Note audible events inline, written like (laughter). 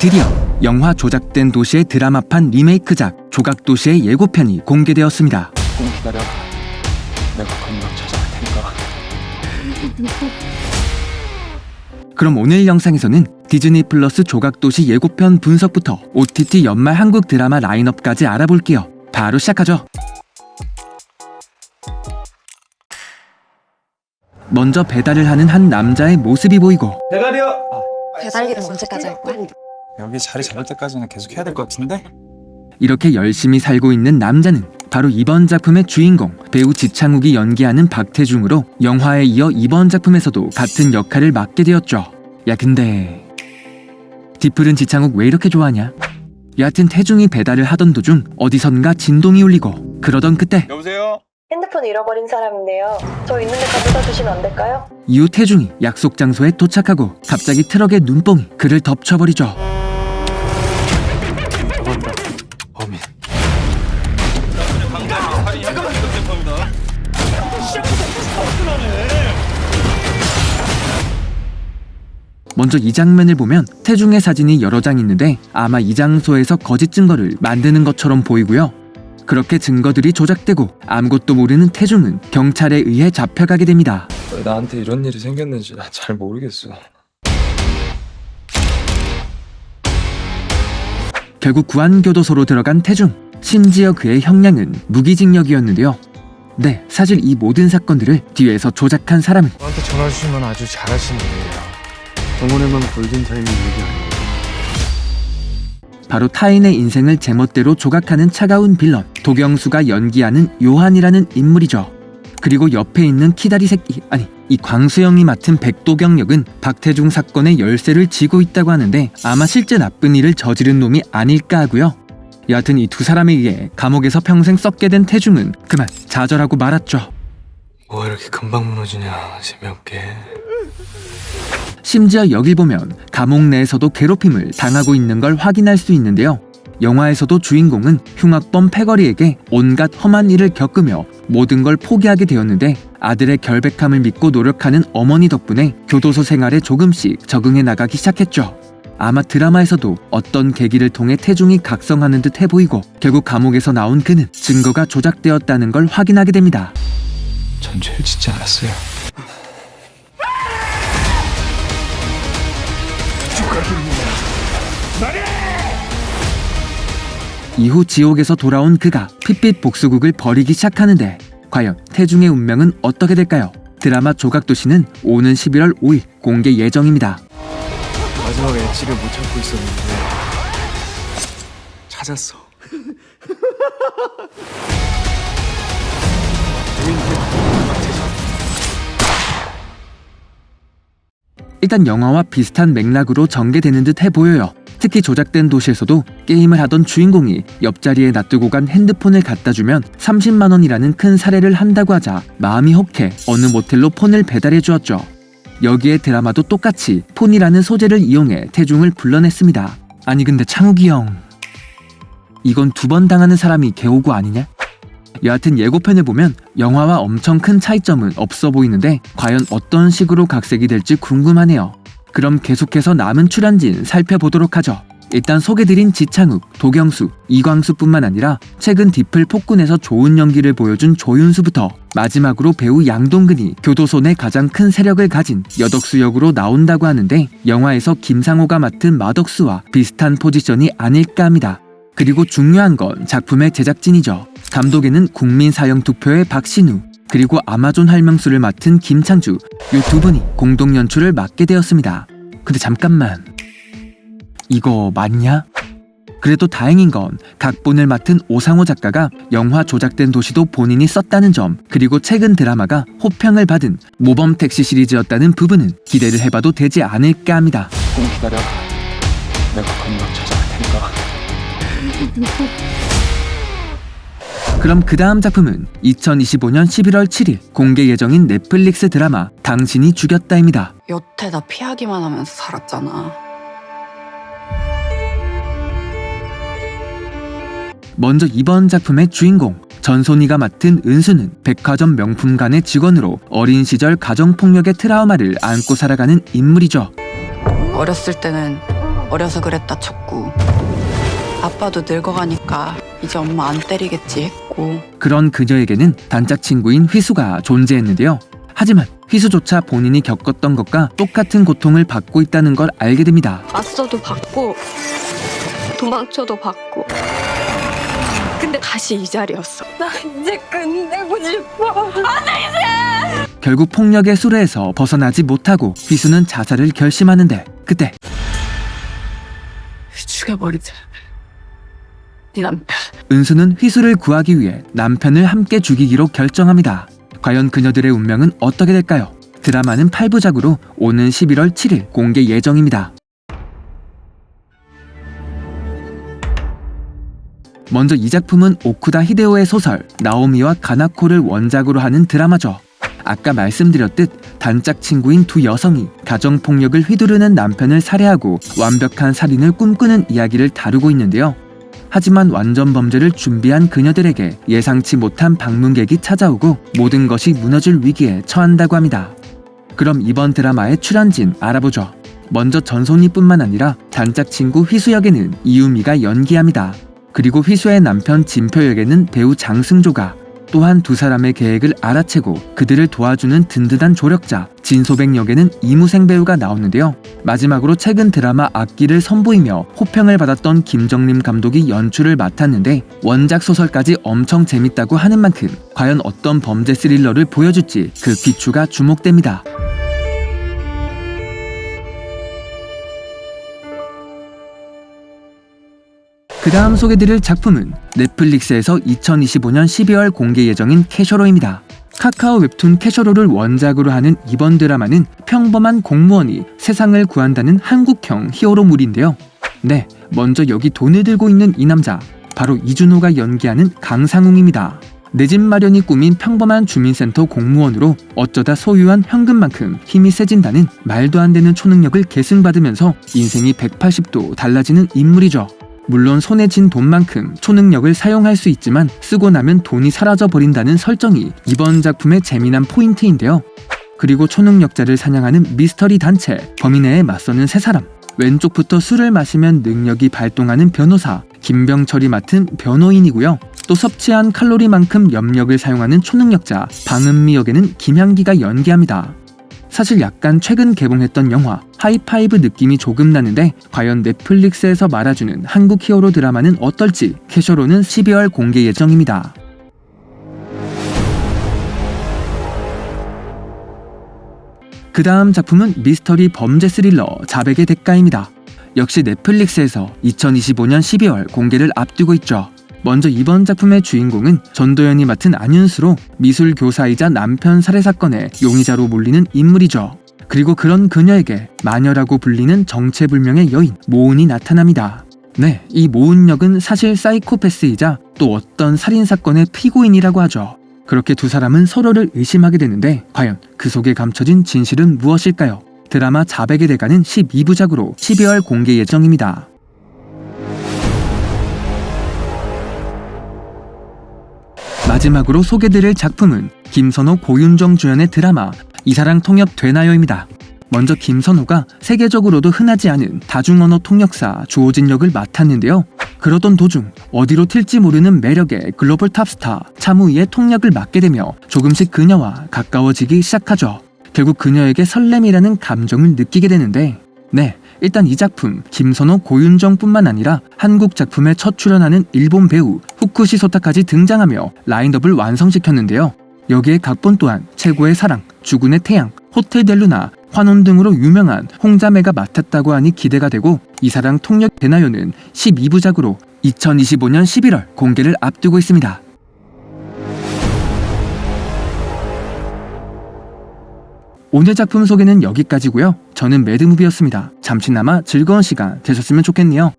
드디어 영화 조작된 도시의 드라마판 리메이크작 조각도시의 예고편이 공개되었습니다. 조금 기다려. 내가 금방 찾아갈 테니까. 그럼 오늘 영상에서는 디즈니 플러스 조각도시 예고편 분석부터 OTT 연말 한국 드라마 라인업까지 알아볼게요. 바로 시작하죠. 먼저 배달을 하는 한 남자의 모습이 보이고 대가리요. 배달일은 언제까지 할 거야? 여기 자리 잡을 때까지는 계속 해야 될 것 같은데? 이렇게 열심히 살고 있는 남자는 바로 이번 작품의 주인공 배우 지창욱이 연기하는 박태중으로 영화에 이어 이번 작품에서도 같은 역할을 맡게 되었죠. 야 근데 디플은 지창욱 왜 이렇게 좋아하냐? 여하튼 태중이 배달을 하던 도중 어디선가 진동이 울리고 그러던 그때 여보세요? 핸드폰 잃어버린 사람인데요. 저 있는 데 가져다 주시면 안 될까요? 이후 태중이 약속 장소에 도착하고 갑자기 트럭의 눈뽕이 그를 덮쳐버리죠. 먼저 이 장면을 보면 태중의 사진이 여러 장 있는데 아마 이 장소에서 거짓 증거를 만드는 것처럼 보이고요. 그렇게 증거들이 조작되고 아무것도 모르는 태중은 경찰에 의해 잡혀가게 됩니다. 왜 나한테 이런 일이 생겼는지 난 잘 모르겠어. 결국 구안교도소로 들어간 태중. 심지어 그의 형량은 무기징역이었는데요. 네, 사실 이 모든 사건들을 뒤에서 조작한 사람은 저한테 전화 주시면 아주 잘하시는 일이에요. 영혼에만 골든 타임이 있는 게 아니에요. 바로 타인의 인생을 제멋대로 조각하는 차가운 빌런 도경수가 연기하는 요한이라는 인물이죠. 그리고 옆에 있는 키다리 새끼 아니 이 광수영이 맡은 백도경 역은 박태중 사건의 열쇠를 쥐고 있다고 하는데 아마 실제 나쁜 일을 저지른 놈이 아닐까 하고요. 여하튼 이 두 사람에 의해 감옥에서 평생 썩게 된 태중은 그만 좌절하고 말았죠. 뭐 이렇게 금방 무너지냐 재미없게. 심지어 여길 보면 감옥 내에서도 괴롭힘을 당하고 있는 걸 확인할 수 있는데요. 영화에서도 주인공은 흉악범 패거리에게 온갖 험한 일을 겪으며 모든 걸 포기하게 되었는데 아들의 결백함을 믿고 노력하는 어머니 덕분에 교도소 생활에 조금씩 적응해 나가기 시작했죠. 아마 드라마에서도 어떤 계기를 통해 태중이 각성하는 듯 해 보이고 결국 감옥에서 나온 그는 증거가 조작되었다는 걸 확인하게 됩니다. 전 죄를 짓지 않았어요. 이후 지옥에서 돌아온 그가 핏빛 복수국을 벌이기 시작하는데 과연 태중의 운명은 어떻게 될까요? 드라마 조각도시는 오는 11월 5일 공개 예정입니다. 마지막 엣지를 못 찾고 있었는데 찾았어. 일단 영화와 비슷한 맥락으로 전개되는 듯해 보여요. 특히 조작된 도시에서도 게임을 하던 주인공이 옆자리에 놔두고 간 핸드폰을 갖다 주면 30만 원이라는 큰 사례를 한다고 하자 마음이 혹해 어느 모텔로 폰을 배달해 주었죠. 여기에 드라마도 똑같이 폰이라는 소재를 이용해 태중을 불러냈습니다. 아니 근데 창욱이 형 이건 두 번 당하는 사람이 개오구 아니냐? 여하튼 예고편을 보면 영화와 엄청 큰 차이점은 없어 보이는데 과연 어떤 식으로 각색이 될지 궁금하네요. 그럼 계속해서 남은 출연진 살펴보도록 하죠. 일단 소개드린 지창욱, 도경수, 이광수뿐만 아니라 최근 디플 폭군에서 좋은 연기를 보여준 조윤수부터 마지막으로 배우 양동근이 교도소 내 가장 큰 세력을 가진 여덕수 역으로 나온다고 하는데 영화에서 김상호가 맡은 마덕수와 비슷한 포지션이 아닐까 합니다. 그리고 중요한 건 작품의 제작진이죠. 감독에는 국민사형 투표의 박신우, 그리고 아마존 할명수를 맡은 김창주, 이 두 분이 공동 연출을 맡게 되었습니다. 근데 잠깐만. 이거 맞냐? 그래도 다행인 건 각본을 맡은 오상호 작가가 영화 조작된 도시도 본인이 썼다는 점, 그리고 최근 드라마가 호평을 받은 모범 택시 시리즈였다는 부분은 기대를 해봐도 되지 않을까 합니다. 조금 기다려. 내가 금방 찾아갈 테니까. (laughs) 그럼 그 다음 작품은 2025년 11월 7일 공개 예정인 넷플릭스 드라마 당신이 죽였다입니다. 여태 나 피하기만 하면서 살았잖아. 먼저 이번 작품의 주인공 전소니가 맡은 은수는 백화점 명품관의 직원으로 어린 시절 가정폭력의 트라우마를 안고 살아가는 인물이죠. 어렸을 때는 어려서 그랬다 쳤고 아빠도 늙어가니까 이제 엄마 안 때리겠지 했고. 그런 그녀에게는 단짝 친구인 휘수가 존재했는데요. 하지만 휘수조차 본인이 겪었던 것과 똑같은 고통을 받고 있다는 걸 알게 됩니다. 맞서도 받고 도망쳐도 받고. 근데 다시 이 자리였어. 나 이제 끝내고 싶어. 결국 폭력의 수레에서 벗어나지 못하고 휘수는 자살을 결심하는데 그때 죽여버리자 네 남편 은수는 휘수를 구하기 위해 남편을 함께 죽이기로 결정합니다. 과연 그녀들의 운명은 어떻게 될까요? 드라마는 8부작으로 오는 11월 7일 공개 예정입니다. 먼저 이 작품은 오쿠다 히데오의 소설 나오미와 가나코를 원작으로 하는 드라마죠. 아까 말씀드렸듯 단짝 친구인 두 여성이 가정폭력을 휘두르는 남편을 살해하고 완벽한 살인을 꿈꾸는 이야기를 다루고 있는데요. 하지만 완전 범죄를 준비한 그녀들에게 예상치 못한 방문객이 찾아오고 모든 것이 무너질 위기에 처한다고 합니다. 그럼 이번 드라마의 출연진 알아보죠. 먼저 전소니뿐만 아니라 단짝 친구 휘수 역에는 이유미가 연기합니다. 그리고 휘수의 남편 진표 역에는 배우 장승조가 또한 두 사람의 계획을 알아채고 그들을 도와주는 든든한 조력자 진소백 역에는 이무생 배우가 나오는데요. 마지막으로 최근 드라마 악기를 선보이며 호평을 받았던 김정림 감독이 연출을 맡았는데 원작 소설까지 엄청 재밌다고 하는 만큼 과연 어떤 범죄 스릴러를 보여줄지 그 기추가 주목됩니다. 그 다음 소개드릴 작품은 넷플릭스에서 2025년 12월 공개 예정인 캐셔로입니다. 카카오 웹툰 캐셔로를 원작으로 하는 이번 드라마는 평범한 공무원이 세상을 구한다는 한국형 히어로물인데요. 네, 먼저 여기 돈을 들고 있는 이 남자, 바로 이준호가 연기하는 강상웅입니다. 내 집 마련이 꿈인 평범한 주민센터 공무원으로 어쩌다 소유한 현금만큼 힘이 세진다는 말도 안 되는 초능력을 계승받으면서 인생이 180도 달라지는 인물이죠. 물론 손에 쥔 돈만큼 초능력을 사용할 수 있지만 쓰고 나면 돈이 사라져 버린다는 설정이 이번 작품의 재미난 포인트인데요. 그리고 초능력자를 사냥하는 미스터리 단체 범인에 맞서는 세 사람 왼쪽부터 술을 마시면 능력이 발동하는 변호사 김병철이 맡은 변호인이고요. 또 섭취한 칼로리만큼 염력을 사용하는 초능력자 방은미 역에는 김향기가 연기합니다. 사실 약간 최근 개봉했던 영화 하이파이브 느낌이 조금 나는데 과연 넷플릭스에서 말아주는 한국 히어로 드라마는 어떨지 캐셔로는 12월 공개 예정입니다. 그 다음 작품은 미스터리 범죄 스릴러 자백의 대가입니다. 역시 넷플릭스에서 2025년 12월 공개를 앞두고 있죠. 먼저 이번 작품의 주인공은 전도연이 맡은 안윤수로 미술 교사이자 남편 살해 사건의 용의자로 몰리는 인물이죠. 그리고 그런 그녀에게 마녀라고 불리는 정체불명의 여인 모은이 나타납니다. 네, 이 모은 역은 사실 사이코패스이자 또 어떤 살인 사건의 피고인이라고 하죠. 그렇게 두 사람은 서로를 의심하게 되는데 과연 그 속에 감춰진 진실은 무엇일까요? 드라마 자백의 대가는 12부작으로 12월 공개 예정입니다. 마지막으로 소개드릴 작품은 김선호 고윤정 주연의 드라마 이사랑 통역 되나요입니다. 먼저 김선호가 세계적으로도 흔하지 않은 다중언어 통역사 주호진 역을 맡았는데요. 그러던 도중 어디로 튈지 모르는 매력의 글로벌 탑스타 차무이의 통역을 맡게 되며 조금씩 그녀와 가까워지기 시작하죠. 결국 그녀에게 설렘이라는 감정을 느끼게 되는데 네, 일단 이 작품 김선호 고윤정뿐만 아니라 한국 작품에 첫 출연하는 일본 배우 후쿠시 소타까지 등장하며 라인업을 완성시켰는데요. 여기에 각본 또한 최고의 사랑, 주군의 태양, 호텔 델루나, 환혼 등으로 유명한 홍자매가 맡았다고 하니 기대가 되고 이사랑 통역 되나요는 12부작으로 2025년 11월 공개를 앞두고 있습니다. 오늘 작품 소개는 여기까지고요. 저는 매드무비였습니다. 잠시나마 즐거운 시간 되셨으면 좋겠네요.